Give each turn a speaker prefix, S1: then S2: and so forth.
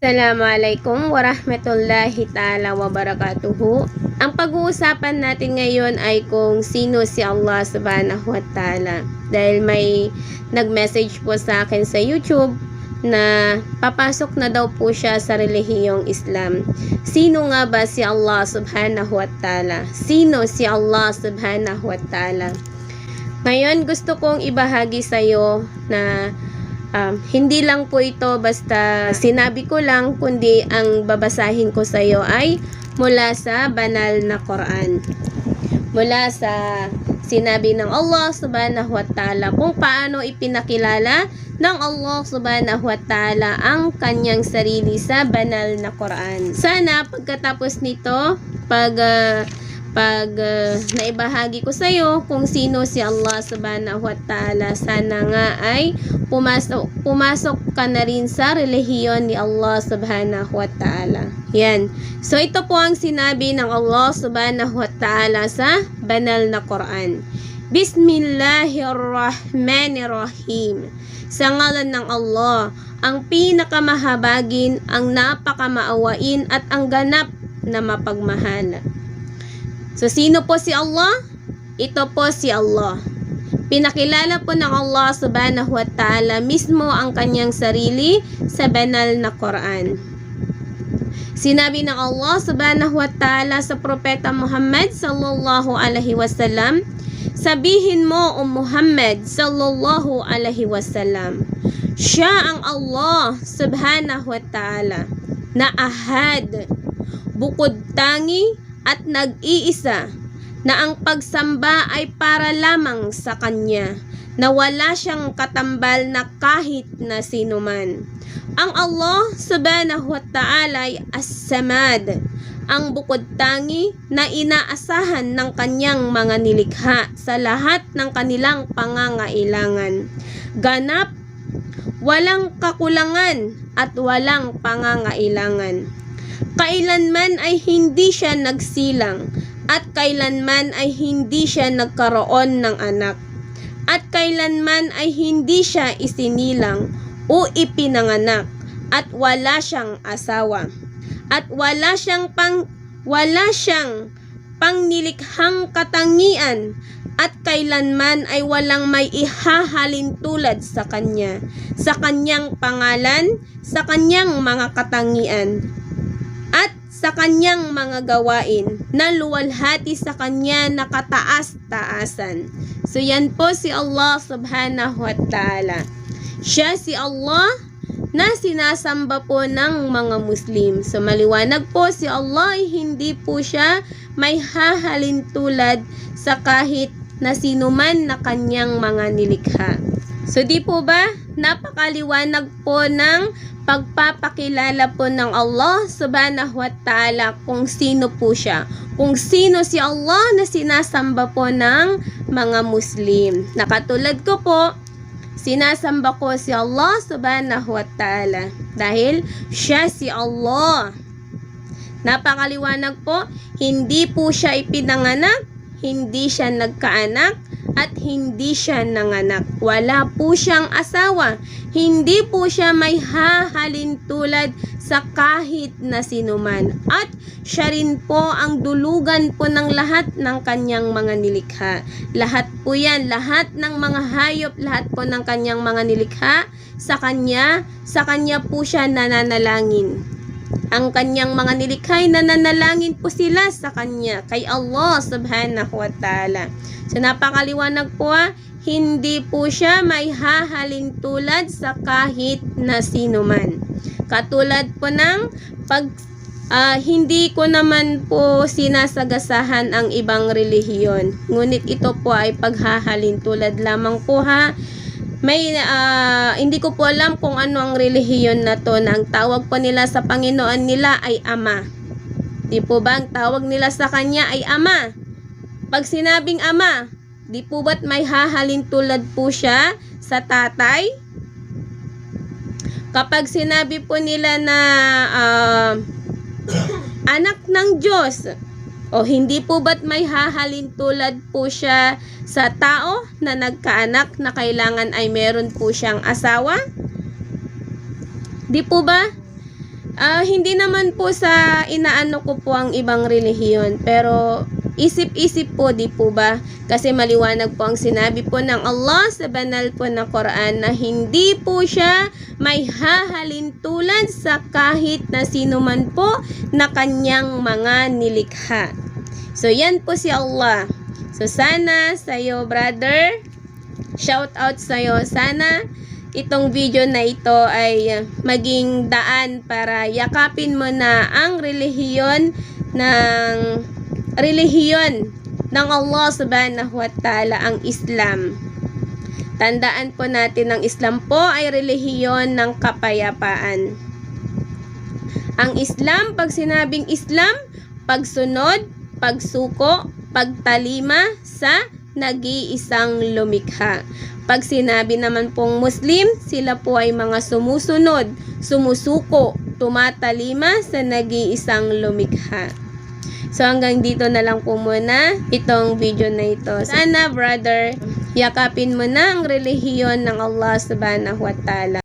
S1: Assalamualaikum warahmatullahi ta'ala wabarakatuhu. Ang pag-uusapan natin ngayon ay kung sino si Allah subhanahu wa ta'ala. Dahil may nag-message po sa akin sa YouTube na papasok na daw po siya sa relihiyong Islam. Sino nga ba si Allah subhanahu wa ta'ala? Sino si Allah subhanahu wa ta'ala? Ngayon gusto kong ibahagi sa iyo na Um, hindi lang po ito basta sinabi ko lang, kundi ang babasahin ko sa iyo ay mula sa banal na Quran. Mula sa sinabi ng Allah subhanahu wa ta'ala kung paano ipinakilala ng Allah subhanahu wa ta'ala ang kanyang sarili sa banal na Quran. Sana pagkatapos nito, pag ah, pag uh, naibahagi ko sa iyo kung sino si Allah subhanahu wa ta'ala sana nga ay pumasok, pumasok ka na rin sa relihiyon ni Allah subhanahu wa ta'ala. Yan. So ito po ang sinabi ng Allah subhanahu wa ta'ala sa banal na Quran. Bismillahirrahmanirrahim. Sa ngalan ng Allah ang pinakamahabagin ang napakamaawain at ang ganap na mapagmahal So, sino po si Allah? Ito po si Allah. Pinakilala po ng Allah subhanahu wa ta'ala mismo ang kanyang sarili sa banal na Quran. Sinabi ng Allah subhanahu wa ta'ala sa propeta Muhammad sallallahu alaihi wasallam, Sabihin mo o Muhammad sallallahu alaihi wasallam, siya ang Allah subhanahu wa ta'ala na ahad, bukod tangi at nag-iisa na ang pagsamba ay para lamang sa Kanya na wala siyang katambal na kahit na sino man. Ang Allah subhanahu wa ta'ala ay as-samad, ang bukod tangi na inaasahan ng kanyang mga nilikha sa lahat ng kanilang pangangailangan. Ganap, walang kakulangan at walang pangangailangan. Kailanman ay hindi siya nagsilang at kailanman ay hindi siya nagkaroon ng anak. At kailanman ay hindi siya isinilang o ipinanganak at wala siyang asawa. At wala siyang pang wala siyang pangnilikhang katangian at kailanman ay walang may ihahalin tulad sa kanya sa kanyang pangalan sa kanyang mga katangian at sa kanyang mga gawain na luwalhati sa kanya na kataas-taasan. So yan po si Allah subhanahu wa ta'ala. Siya si Allah na sinasamba po ng mga Muslim. So maliwanag po si Allah ay hindi po siya may hahalin tulad sa kahit na sinuman na kanyang mga nilikha. So di po ba napakaliwanag po ng pagpapakilala po ng Allah subhanahu wa ta'ala kung sino po siya. Kung sino si Allah na sinasamba po ng mga Muslim. Nakatulad ko po, sinasamba ko si Allah subhanahu wa ta'ala. Dahil siya si Allah. Napakaliwanag po, hindi po siya ipinanganak, hindi siya nagkaanak, at hindi siya nanganak. Wala po siyang asawa. Hindi po siya may hahalin tulad sa kahit na sinuman. At siya rin po ang dulugan po ng lahat ng kanyang mga nilikha. Lahat po yan, lahat ng mga hayop, lahat po ng kanyang mga nilikha sa kanya, sa kanya po siya nananalangin. Ang kanyang mga nilikha ay nananalangin po sila sa kanya, kay Allah subhanahu wa ta'ala. So napakaliwanag po ha, hindi po siya may hahalin tulad sa kahit na sino man. Katulad po ng pag ah, hindi ko naman po sinasagasahan ang ibang relihiyon. Ngunit ito po ay paghahalin tulad lamang po ha. May ah, hindi ko po alam kung ano ang relihiyon na to na ang tawag po nila sa Panginoon nila ay Ama. Di po ba ang tawag nila sa Kanya ay Ama? Pag sinabing ama, di po ba't may hahalin tulad po siya sa tatay? Kapag sinabi po nila na ah, anak ng Diyos, o hindi po ba't may hahalin tulad po siya sa tao na nagkaanak na kailangan ay meron po siyang asawa? Di po ba? Ah, hindi naman po sa inaano ko po ang ibang relihiyon, pero isip-isip po, di po ba? Kasi maliwanag po ang sinabi po ng Allah sa banal po na Quran na hindi po siya may hahalin tulad sa kahit na sino man po na kanyang mga nilikha. So, yan po si Allah. So, sana sa'yo, brother, shout out sa'yo. Sana itong video na ito ay maging daan para yakapin mo na ang relihiyon ng relihiyon ng Allah subhanahu wa ta'ala ang Islam. Tandaan po natin ang Islam po ay relihiyon ng kapayapaan. Ang Islam, pag sinabing Islam, pagsunod, pagsuko, pagtalima sa nag-iisang lumikha. Pag sinabi naman pong Muslim, sila po ay mga sumusunod, sumusuko, tumatalima sa nag-iisang lumikha. So hanggang dito na lang po muna itong video na ito. Sana brother, yakapin mo na ang relihiyon ng Allah subhanahu wa ta'ala.